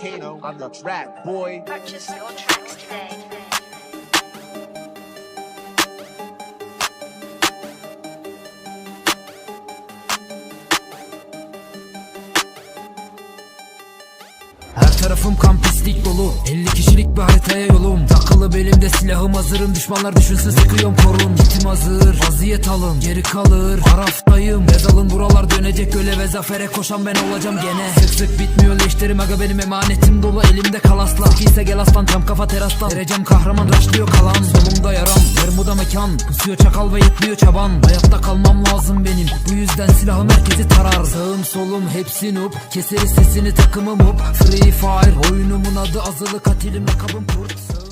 Kano on the track, boy. Purchase your tracks today. Her tarafım kan dolu. 50 kişilik bir haritaya yolum. Takılı belimde silahım hazırım. Düşmanlar düşünsün sıkıyorum korun. Gitim hazır vaziyet alın Geri kalır. Araftayım Bez alın buralar dönecek göle ve zafere koşan ben olacağım gene. Sık sık bitmiyor leşlerim. Aga benim emanetim dolu. Elimde kalasla Sıkıysa gel aslan. Tam kafa terastan. Vereceğim kahraman. Raşlıyor kalan. Solumda yaram. Bermuda mekan. Kusuyor çakal ve yetmiyor çaban. Hayatta kalmam lazım benim Yüzden silahım herkesi tarar. Sağım solum hepsi noob. Keseriz sesini takımım hop Free fire Oyunumun adı. Azılı katilim lakabım kurt. Sağım